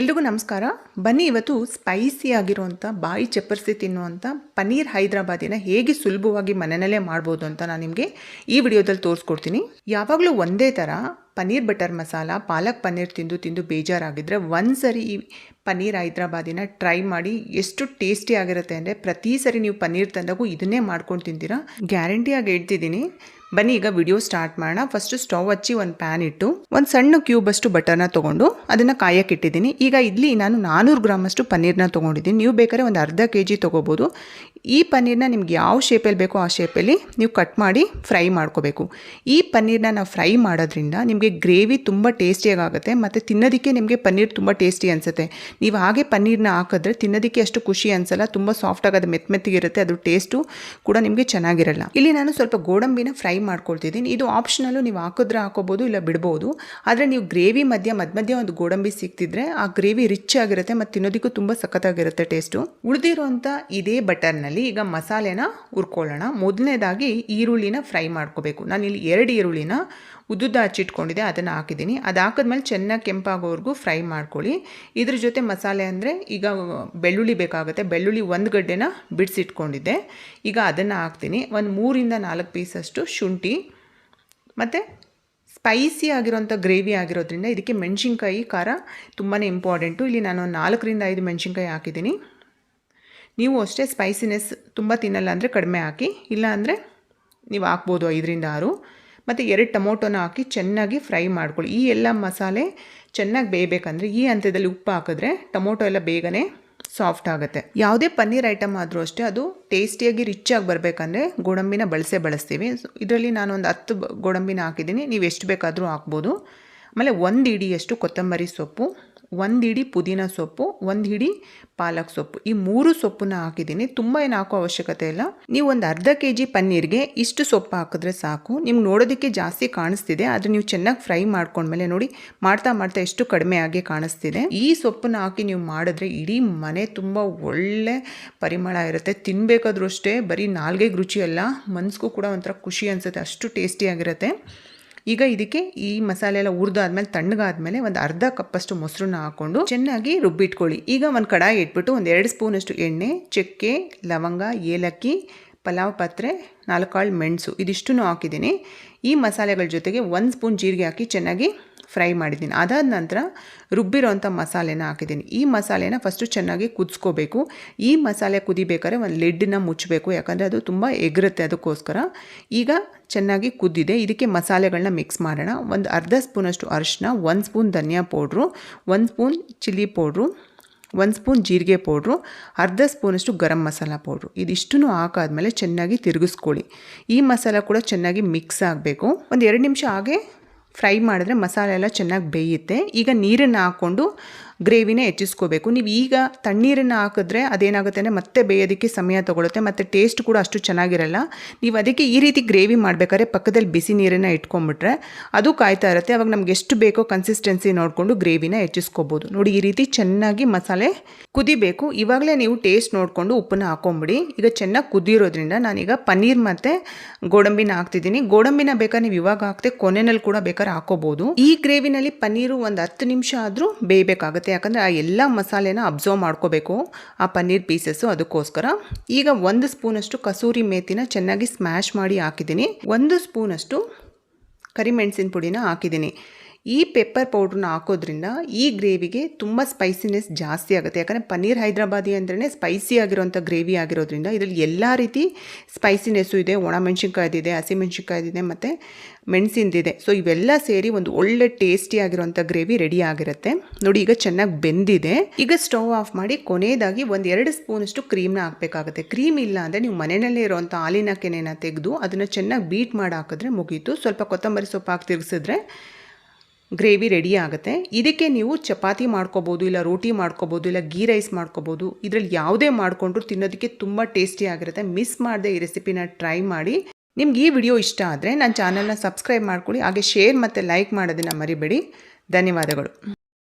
ಎಲ್ರಿಗೂ ನಮಸ್ಕಾರ. ಬನ್ನಿ ಇವತ್ತು ಸ್ಪೈಸಿ ಆಗಿರುವಂಥ ಬಾಯಿ ಚಪ್ಪರಿಸಿ ತಿನ್ನುವಂಥ ಪನ್ನೀರ್ ಹೈದ್ರಾಬಾದಿನ ಹೇಗೆ ಸುಲಭವಾಗಿ ಮನೆಯಲ್ಲೇ ಮಾಡ್ಬೋದು ಅಂತ ನಾನು ನಿಮಗೆ ಈ ವಿಡಿಯೋದಲ್ಲಿ ತೋರಿಸ್ಕೊಡ್ತೀನಿ. ಯಾವಾಗಲೂ ಒಂದೇ ಥರ ಪನ್ನೀರ್ ಬಟರ್ ಮಸಾಲ, ಪಾಲಕ್ ಪನ್ನೀರ್ ತಿಂದು ತಿಂದು ಬೇಜಾರಾಗಿದ್ದರೆ ಒಂದು ಸರಿ ಈ ಪನ್ನೀರ್ ಹೈದ್ರಾಬಾದಿನ ಟ್ರೈ ಮಾಡಿ ಎಷ್ಟು ಟೇಸ್ಟಿ ಆಗಿರುತ್ತೆ ಅಂದರೆ ಪ್ರತಿ ಸರಿ ನೀವು ಪನ್ನೀರ್ ತಂದಾಗೂ ಇದನ್ನೇ ಮಾಡ್ಕೊಂಡು ತಿಂತೀರಾ. ಗ್ಯಾರಂಟಿಯಾಗಿ ಹೇಳ್ತಿದ್ದೀನಿ. ಬನ್ನಿ, ಈಗ ವಿಡಿಯೋ ಸ್ಟಾರ್ಟ್ ಮಾಡೋಣ. ಫಸ್ಟ್ ಸ್ಟವ್ ಹಚ್ಚಿ ಒಂದು ಪ್ಯಾನ್ ಇಟ್ಟು, ಒಂದು ಸಣ್ಣ ಕ್ಯೂಬ್ ಅಷ್ಟು ಬಟರ್ನ ತೊಗೊಂಡು, ಅದನ್ನು ಕಾಯಕ್ಕೆ ಇಟ್ಟಿದ್ದೀನಿ. ಈಗ ಇಲ್ಲಿ ನಾನು ನಾನ್ನೂರು ಗ್ರಾಮ್ ಅಷ್ಟು ಪನ್ನೀರ್ನ ತೊಗೊಂಡಿದ್ದೀನಿ. ನೀವು ಬೇಕಾದ್ರೆ ಒಂದು ಅರ್ಧ ಕೆ ಜಿ ತೊಗೋಬೋದು. ಈ ಪನ್ನೀರ್ನ ನಿಮ್ಗೆ ಯಾವ ಶೇಪಲ್ಲಿ ಬೇಕೋ ಆ ಶೇಪಲ್ಲಿ ನೀವು ಕಟ್ ಮಾಡಿ ಫ್ರೈ ಮಾಡ್ಕೋಬೇಕು. ಈ ಪನ್ನೀರನ್ನ ನಾವು ಫ್ರೈ ಮಾಡೋದ್ರಿಂದ ನಿಮಗೆ ಗ್ರೇವಿ ತುಂಬ ಟೇಸ್ಟಿಯಾಗಿ ಆಗುತ್ತೆ ಮತ್ತು ತಿನ್ನೋದಕ್ಕೆ ನಿಮಗೆ ಪನ್ನೀರ್ ತುಂಬ ಟೇಸ್ಟಿ ಅನಿಸುತ್ತೆ. ನೀವು ಹಾಗೆ ಪನ್ನೀರ್ನ ಹಾಕಿದ್ರೆ ತಿನ್ನೋದಕ್ಕೆ ಅಷ್ಟು ಖುಷಿ ಅನಿಸಲ್ಲ, ತುಂಬ ಸಾಫ್ಟ್ ಅದು ಮೆತ್ತ ಮೆತ್ತಗಿರುತ್ತೆ ಅದು ಟೇಸ್ಟು ಕೂಡ ನಿಮಗೆ ಚೆನ್ನಾಗಿರಲ್ಲ. ಇಲ್ಲಿ ನಾನು ಸ್ವಲ್ಪ ಗೋಡಂಬಿನ ಫ್ರೈ ಮಾಡ್ಕೊಳ್ತಿದ್ದೀನಿ. ಇದು ಆಪ್ಷನಲ್ಲು ನೀವು ಹಾಕಿದ್ರೆ ಹಾಕೋಬೋದು, ಇಲ್ಲ ಬಿಡ್ಬೋದು. ಆದರೆ ನೀವು ಗ್ರೇವಿ ಮಧ್ಯ ಮಧ್ಯ ಮಧ್ಯ ಒಂದು ಗೋಡಂಬಿ ಸಿಕ್ತಿದ್ರೆ ಆ ಗ್ರೇವಿ ರಿಚ್ ಆಗಿರುತ್ತೆ ಮತ್ತು ತಿನ್ನೋದಕ್ಕೂ ತುಂಬ ಸಖತ್ತಾಗಿರುತ್ತೆ ಟೇಸ್ಟು ಉಳಿದಿರುವಂಥ ಇದೇ ಬಟರ್ನಲ್ಲಿ ಈಗ ಮಸಾಲೆನ ಹುರ್ಕೊಳ್ಳೋಣ. ಮೊದಲನೇದಾಗಿ ಈರುಳ್ಳಿನ ಫ್ರೈ ಮಾಡ್ಕೋಬೇಕು. ನಾನು ಇಲ್ಲಿ ಎರಡು ಈರುಳ್ಳಿನ ಉದ್ದುದ್ದ ಹಚ್ಚಿಟ್ಕೊಂಡಿದ್ದೆ, ಅದನ್ನು ಹಾಕಿದ್ದೀನಿ. ಅದು ಹಾಕಿದ್ಮೇಲೆ ಚೆನ್ನಾಗಿ ಕೆಂಪಾಗೋವರೆಗೂ ಫ್ರೈ ಮಾಡ್ಕೊಳ್ಳಿ. ಇದ್ರ ಜೊತೆ ಮಸಾಲೆ ಅಂದರೆ ಈಗ ಬೆಳ್ಳುಳ್ಳಿ ಬೇಕಾಗುತ್ತೆ. ಬೆಳ್ಳುಳ್ಳಿ ಒಂದು ಗಡ್ಡೆನ ಬಿಡಿಸಿಟ್ಕೊಂಡಿದ್ದೆ. ಈಗ ಅದನ್ನು ಹಾಕ್ತೀನಿ. ಒಂದು ಮೂರಿಂದ ನಾಲ್ಕು ಪೀಸಷ್ಟು ಶುಂಠಿ, ಮತ್ತು ಸ್ಪೈಸಿ ಆಗಿರೋಂಥ ಗ್ರೇವಿ ಆಗಿರೋದ್ರಿಂದ ಇದಕ್ಕೆ ಮೆಣಸಿನ್ಕಾಯಿ ಖಾರ ತುಂಬಾ ಇಂಪಾರ್ಟೆಂಟು. ಇಲ್ಲಿ ನಾನು ನಾಲ್ಕರಿಂದ ಐದು ಮೆಣಸಿನ್ಕಾಯಿ ಹಾಕಿದ್ದೀನಿ. ನೀವು ಅಷ್ಟೇ ಸ್ಪೈಸಿನೆಸ್ ತುಂಬ ತಿನ್ನಲ್ಲ ಅಂದರೆ ಕಡಿಮೆ ಹಾಕಿ, ಇಲ್ಲ ಅಂದರೆ ನೀವು ಹಾಕ್ಬೋದು ಐದರಿಂದ ಆರು. ಮತ್ತು ಎರಡು ಟೊಮೊಟೊನ ಹಾಕಿ ಚೆನ್ನಾಗಿ ಫ್ರೈ ಮಾಡ್ಕೊಳ್ಳಿ. ಈ ಎಲ್ಲ ಮಸಾಲೆ ಚೆನ್ನಾಗಿ ಬೇಯಬೇಕಂದ್ರೆ ಈ ಹಂತದಲ್ಲಿ ಉಪ್ಪು ಹಾಕಿದ್ರೆ ಟೊಮೊಟೊ ಎಲ್ಲ ಬೇಗನೆ ಸಾಫ್ಟ್ ಆಗುತ್ತೆ. ಯಾವುದೇ ಪನ್ನೀರ್ ಐಟಮ್ ಆದರೂ ಅಷ್ಟೇ ಅದು ಟೇಸ್ಟಿಯಾಗಿ ರಿಚ್ ಆಗಿ ಬರಬೇಕಂದ್ರೆ ಗೋಡಂಬಿನ ಬಳಸೇ ಬಳಸ್ತೀವಿ. ಇದರಲ್ಲಿ ನಾನು ಒಂದು ಹತ್ತು ಗೋಡಂಬಿನ ಹಾಕಿದ್ದೀನಿ. ನೀವು ಎಷ್ಟು ಬೇಕಾದರೂ ಹಾಕ್ಬೋದು. ಆಮೇಲೆ ಒಂದು ಇಡಿಯಷ್ಟು ಕೊತ್ತಂಬರಿ ಸೊಪ್ಪು. ಒಂದು ಹಿಡಿ ಪುದೀನ ಸೊಪ್ಪು, ಒಂದು ಹಿಡಿ ಪಾಲಕ್ ಸೊಪ್ಪು. ಈ ಮೂರು ಸೊಪ್ಪನ್ನ ಹಾಕಿದ್ದೀನಿ. ತುಂಬ ಏನು ಹಾಕೋ ಅವಶ್ಯಕತೆ ಇಲ್ಲ. ನೀವು ಒಂದು ಅರ್ಧ ಕೆ ಜಿ ಪನ್ನೀರ್ಗೆ ಇಷ್ಟು ಸೊಪ್ಪು ಹಾಕಿದ್ರೆ ಸಾಕು. ನಿಮ್ಗೆ ನೋಡೋದಕ್ಕೆ ಜಾಸ್ತಿ ಕಾಣಿಸ್ತಿದೆ. ಆದರೆ ನೀವು ಚೆನ್ನಾಗಿ ಫ್ರೈ ಮಾಡ್ಕೊಂಡ್ಮೇಲೆ ನೋಡಿ, ಮಾಡ್ತಾ ಮಾಡ್ತಾ ಎಷ್ಟು ಕಡಿಮೆ ಆಗಿ ಕಾಣಿಸ್ತಿದೆ. ಈ ಸೊಪ್ಪನ್ನ ಹಾಕಿ ನೀವು ಮಾಡಿದ್ರೆ ಇಡೀ ಮನೆ ತುಂಬ ಒಳ್ಳೆ ಪರಿಮಳ ಇರುತ್ತೆ. ತಿನ್ನಬೇಕಾದ್ರೂ ಅಷ್ಟೇ, ಬರೀ ನಾಲ್ಗೆಗೆ ರುಚಿ ಅಲ್ಲ ಮನ್ಸಿಗೂ ಕೂಡ ಒಂಥರ ಖುಷಿ ಅನಿಸುತ್ತೆ. ಅಷ್ಟು ಟೇಸ್ಟಿಯಾಗಿರುತ್ತೆ ಈಗ ಇದಕ್ಕೆ ಈ ಮಸಾಲೆ ಎಲ್ಲ ಹುರಿದಾದ್ಮೇಲೆ, ತಣ್ಣಗಾದ್ಮೇಲೆ ಒಂದು ಅರ್ಧ ಕಪ್ಪಷ್ಟು ಮೊಸರನ್ನ ಹಾಕೊಂಡು ಚೆನ್ನಾಗಿ ರುಬ್ಬಿಟ್ಕೊಳ್ಳಿ. ಈಗ ಒಂದು ಕಡಾಯಿ ಇಟ್ಬಿಟ್ಟು ಒಂದು ಎರಡು ಸ್ಪೂನಷ್ಟು ಎಣ್ಣೆ, ಚಕ್ಕೆ, ಲವಂಗ, ಏಲಕ್ಕಿ, ಪಲಾವ್ ಪಾತ್ರೆ ನಾಲ್ಕು ಕಾಳು ಮೆಣಸು ಇದಿಷ್ಟು ಹಾಕಿದ್ದೀನಿ. ಈ ಮಸಾಲೆಗಳ ಜೊತೆಗೆ ಒಂದು ಸ್ಪೂನ್ ಜೀರಿಗೆ ಹಾಕಿ ಚೆನ್ನಾಗಿ ಫ್ರೈ ಮಾಡಿದ್ದೀನಿ. ಅದಾದ ನಂತರ ರುಬ್ಬಿರೋಂಥ ಮಸಾಲೆನ ಹಾಕಿದ್ದೀನಿ. ಈ ಮಸಾಲೆನ ಫಸ್ಟು ಚೆನ್ನಾಗಿ ಕುದಿಸ್ಕೋಬೇಕು. ಈ ಮಸಾಲೆ ಕುದಿಬೇಕಾದ್ರೆ ಒಂದು ಲೆಡ್ಡನ್ನ ಮುಚ್ಚಬೇಕು ಯಾಕಂದರೆ ಅದು ತುಂಬ ಎಗರುತ್ತೆ ಅದಕ್ಕೋಸ್ಕರ. ಈಗ ಚೆನ್ನಾಗಿ ಕುದ್ದಿದೆ. ಇದಕ್ಕೆ ಮಸಾಲೆಗಳನ್ನ ಮಿಕ್ಸ್ ಮಾಡೋಣ. ಒಂದು ಅರ್ಧ ಸ್ಪೂನಷ್ಟು ಅರಿಶಿನ ಒಂದು ಸ್ಪೂನ್ ಧನಿಯಾ ಪೌಡ್ರು, ಒಂದು ಸ್ಪೂನ್ ಚಿಲ್ಲಿ ಪೌಡ್ರು, ಒಂದು ಸ್ಪೂನ್ ಜೀರಿಗೆ ಪೌಡ್ರು, ಅರ್ಧ ಸ್ಪೂನಷ್ಟು ಗರಂ ಮಸಾಲ ಪೌಡ್ರು. ಇದಿಷ್ಟನ್ನು ಹಾಕಾದ್ಮೇಲೆ ಚೆನ್ನಾಗಿ ತಿರುಗಿಸ್ಕೊಳ್ಳಿ. ಈ ಮಸಾಲ ಕೂಡ ಚೆನ್ನಾಗಿ ಮಿಕ್ಸ್ ಆಗಬೇಕು. ಒಂದು ಎರಡು ನಿಮಿಷ ಹಾಗೆ ಫ್ರೈ ಮಾಡಿದ್ರೆ ಮಸಾಲೆ ಎಲ್ಲ ಚೆನ್ನಾಗಿ ಬೇಯುತ್ತೆ. ಈಗ ನೀರನ್ನು ಹಾಕ್ಕೊಂಡು ಗ್ರೇವಿನ ಹೆಚ್ಚಿಸ್ಕೋಬೇಕು. ನೀವು ಈಗ ತಣ್ಣೀರನ್ನು ಹಾಕಿದ್ರೆ ಅದೇನಾಗುತ್ತೆ ಅಂದರೆ ಮತ್ತೆ ಬೇಯೋದಕ್ಕೆ ಸಮಯ ತೊಗೊಳುತ್ತೆ, ಮತ್ತು ಟೇಸ್ಟ್ ಕೂಡ ಅಷ್ಟು ಚೆನ್ನಾಗಿರಲ್ಲ. ನೀವು ಅದಕ್ಕೆ ಈ ರೀತಿ ಗ್ರೇವಿ ಮಾಡಬೇಕಾದ್ರೆ ಪಕ್ಕದಲ್ಲಿ ಬಿಸಿ ನೀರನ್ನು ಇಟ್ಕೊಂಬಿಟ್ರೆ ಅದು ಕಾಯ್ತಾ ಇರುತ್ತೆ. ಅವಾಗ ನಮ್ಗೆ ಎಷ್ಟು ಬೇಕೋ ಕನ್ಸಿಸ್ಟೆನ್ಸಿ ನೋಡಿಕೊಂಡು ಗ್ರೇವಿನ ಹೆಚ್ಚಿಸ್ಕೋಬೋದು. ನೋಡಿ, ಈ ರೀತಿ ಚೆನ್ನಾಗಿ ಮಸಾಲೆ ಕುದಿಬೇಕು. ಇವಾಗಲೇ ನೀವು ಟೇಸ್ಟ್ ನೋಡಿಕೊಂಡು ಉಪ್ಪನ್ನ ಹಾಕೊಂಬಿಡಿ. ಈಗ ಚೆನ್ನಾಗಿ ಕುದಿರೋದ್ರಿಂದ ನಾನೀಗ ಪನ್ನೀರ್ ಮತ್ತು ಗೋಡಂಬಿನ ಹಾಕ್ತಿದ್ದೀನಿ. ಗೋಡಂಬಿನ ಬೇಕಾದ್ರೆ ನೀವು ಇವಾಗ ಹಾಕ್ತೆ ಕೊನೆಯಲ್ಲಿ ಕೂಡ ಬೇಕಾದ್ರೆ ಹಾಕೋಬೋದು. ಈ ಗ್ರೇವಿನಲ್ಲಿ ಪನ್ನೀರು ಒಂದು ಹತ್ತು ನಿಮಿಷ ಆದರೂ ಬೇಯಬೇಕಾಗುತ್ತೆ. ಯಾಕಂದರೆ ಆ ಎಲ್ಲ ಮಸಾಲೆನ ಅಬ್ಸರ್ವ್ ಮಾಡ್ಕೋಬೇಕು, ಆ ಪನ್ನೀರ್ ಪೀಸಸ್ಸು ಅದಕ್ಕೋಸ್ಕರ. ಈಗ ಒಂದು ಸ್ಪೂನಷ್ಟು ಕಸೂರಿ ಮೇತಿನ ಚೆನ್ನಾಗಿ ಸ್ಮ್ಯಾಶ್ ಮಾಡಿ ಹಾಕಿದ್ದೀನಿ. ಒಂದು ಸ್ಪೂನಷ್ಟು ಕರಿಮೆಣಸಿನ ಪುಡಿನ ಹಾಕಿದ್ದೀನಿ. ಈ ಪೆಪ್ಪರ್ ಪೌಡ್ರನ್ನ ಹಾಕೋದ್ರಿಂದ ಈ ಗ್ರೇವಿಗೆ ತುಂಬ ಸ್ಪೈಸಿನೆಸ್ ಜಾಸ್ತಿ ಆಗುತ್ತೆ. ಯಾಕಂದರೆ ಪನ್ನೀರ್ ಹೈದ್ರಾಬಾದಿ ಅಂದ್ರೆ ಸ್ಪೈಸಿ ಆಗಿರೋಂಥ ಗ್ರೇವಿ ಆಗಿರೋದ್ರಿಂದ ಇದರಲ್ಲಿ ಎಲ್ಲ ರೀತಿ ಸ್ಪೈಸಿನೆಸ್ಸು ಇದೆ. ಒಣಮೆಣ್ಸಿನ್ಕಾಯ್ದಿದೆ ಹಸಿಮೆಣ್ಸಿನ್ಕಾಯ್ದಿದೆ ಮತ್ತು ಮೆಣಸಿಂದಿದೆ ಸೊ ಇವೆಲ್ಲ ಸೇರಿ ಒಂದು ಒಳ್ಳೆ ಟೇಸ್ಟಿ ಆಗಿರೋಂಥ ಗ್ರೇವಿ ರೆಡಿ ಆಗಿರುತ್ತೆ. ನೋಡಿ ಈಗ ಚೆನ್ನಾಗಿ ಬೆಂದಿದೆ. ಈಗ ಸ್ಟವ್ ಆಫ್ ಮಾಡಿ ಕೊನೆಯದಾಗಿ ಒಂದು ಎರಡು ಸ್ಪೂನಷ್ಟು ಕ್ರೀಮ್ನ ಹಾಕಬೇಕಾಗುತ್ತೆ. ಕ್ರೀಮ್ ಇಲ್ಲ ಅಂದರೆ ನೀವು ಮನೆಯಲ್ಲೇ ಇರೋವಂಥ ಹಾಲಿನ ಕೆನೆನ ತೆಗೆದು ಅದನ್ನು ಚೆನ್ನಾಗಿ ಬೀಟ್ ಮಾಡಿ ಹಾಕಿದ್ರೆ ಮುಗೀತು. ಸ್ವಲ್ಪ ಕೊತ್ತಂಬರಿ ಸೊಪ್ಪು ಹಾಕಿ ತಿರ್ಗಿಸಿದ್ರೆ ಗ್ರೇವಿ ರೆಡಿ ಆಗುತ್ತೆ. ಇದಕ್ಕೆ ನೀವು ಚಪಾತಿ ಮಾಡ್ಕೋಬೋದು, ಇಲ್ಲ ರೋಟಿ ಮಾಡ್ಕೋಬೋದು, ಇಲ್ಲ ಗೀ ರೈಸ್ ಮಾಡ್ಕೋಬೋದು, ಇದರಲ್ಲಿ ಯಾವುದೇ ಮಾಡಿಕೊಂಡ್ರು ತಿನ್ನೋದಕ್ಕೆ ತುಂಬ ಟೇಸ್ಟಿ ಆಗಿರುತ್ತೆ. ಮಿಸ್ ಮಾಡದೆ ಈ ರೆಸಿಪಿನ ಟ್ರೈ ಮಾಡಿ. ನಿಮ್ಗೆ ಈ ವಿಡಿಯೋ ಇಷ್ಟ ಆದರೆ ನನ್ನ ಚಾನಲ್ನ ಸಬ್ಸ್ಕ್ರೈಬ್ ಮಾಡ್ಕೊಳ್ಳಿ. ಹಾಗೆ ಶೇರ್ ಮತ್ತು ಲೈಕ್ ಮಾಡೋದನ್ನು ಮರಿಬೇಡಿ. ಧನ್ಯವಾದಗಳು.